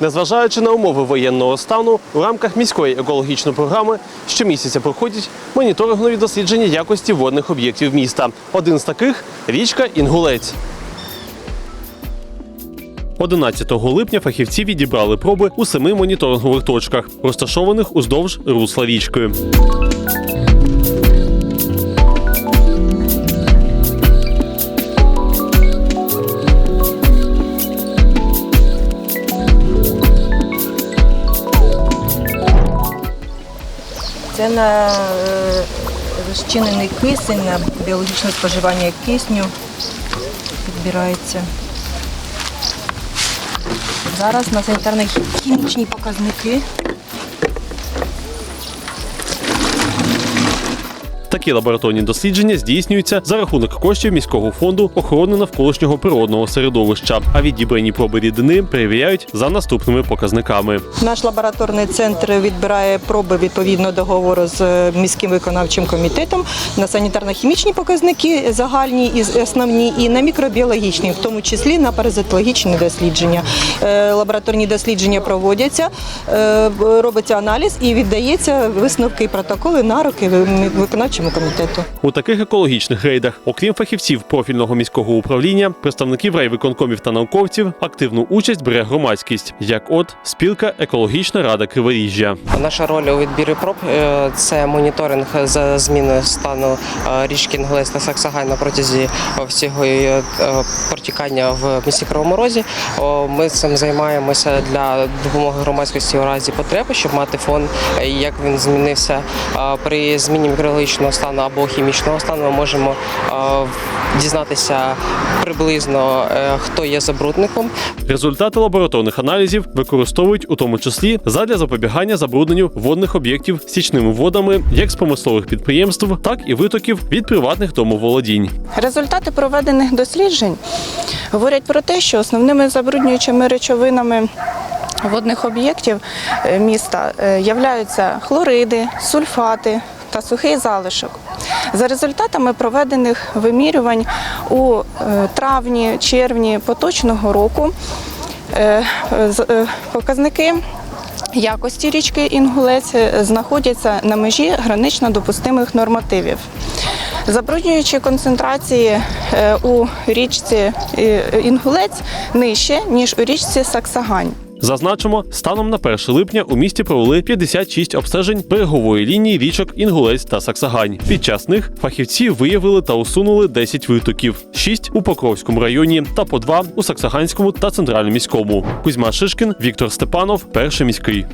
Незважаючи на умови воєнного стану, у рамках міської екологічної програми щомісяця проходять моніторингові дослідження якості водних об'єктів міста. Один з таких річка Інгулець. 11 липня фахівці відібрали проби у семи моніторингових точках, розташованих уздовж русла річки. Це на е, розчинений кисень, на біологічне споживання кисню підбирається. Зараз на санітарно-хімічні показники. Такі лабораторні дослідження здійснюються за рахунок коштів міського фонду охорони навколишнього природного середовища, а відібрані проби рідини перевіряють за наступними показниками. Наш лабораторний центр відбирає проби відповідно договору з е, міським виконавчим комітетом на санітарно-хімічні показники загальні і основні, і на мікробіологічні, в тому числі на паразитологічні дослідження. Е, Лабораторні дослідження проводяться, е, робиться аналіз і віддається висновки і протоколи на руки ви- виконавчому комітету. У таких екологічних рейдах, окрім фахівців профільного міського управління, представників райвиконкомів та науковців, активну участь бере громадськість, як от спілка Екологічна рада Криворіжжя. Наша роль у відбірі проб е, це моніторинг за зміною стану е, річки Інгулець та Саксагай на протязі всього її е, протікання в місті Кривому Розі. Ми цим займаємося для допомоги громадськості у разі потреби, щоб мати фон, як він змінився при зміні мікрологічного стану або хімічного стану. Ми можемо е, дізнатися приблизно, е, хто є забрудником, Результати лабораторних аналізів використовують у тому числі задля запобігання забрудненню водних об'єктів стічними водами як з промислових підприємств, так і витоків від приватних домоволодінь. Результати проведених досліджень говорять про те, що основними забруднюючими речовинами водних об'єктів е, міста являються хлориди, сульфати та сухий залишок. За результатами проведених вимірювань у е, травні, червні поточного року е, е, показники якості річки Інгулець знаходяться на межі гранично допустимих нормативів. Забруднюючі концентрації у річці Інгулець нижче, ніж у річці Саксагань. Зазначимо, станом на 1 липня у місті провели 56 обстежень берегової лінії річок Інгулець та Саксагань. Під час них фахівці виявили та усунули 10 витоків: 6 у Покровському районі та по 2 у Саксаганському та центральноміському. Кузьма Шишкін, Віктор Степанов, перший міський.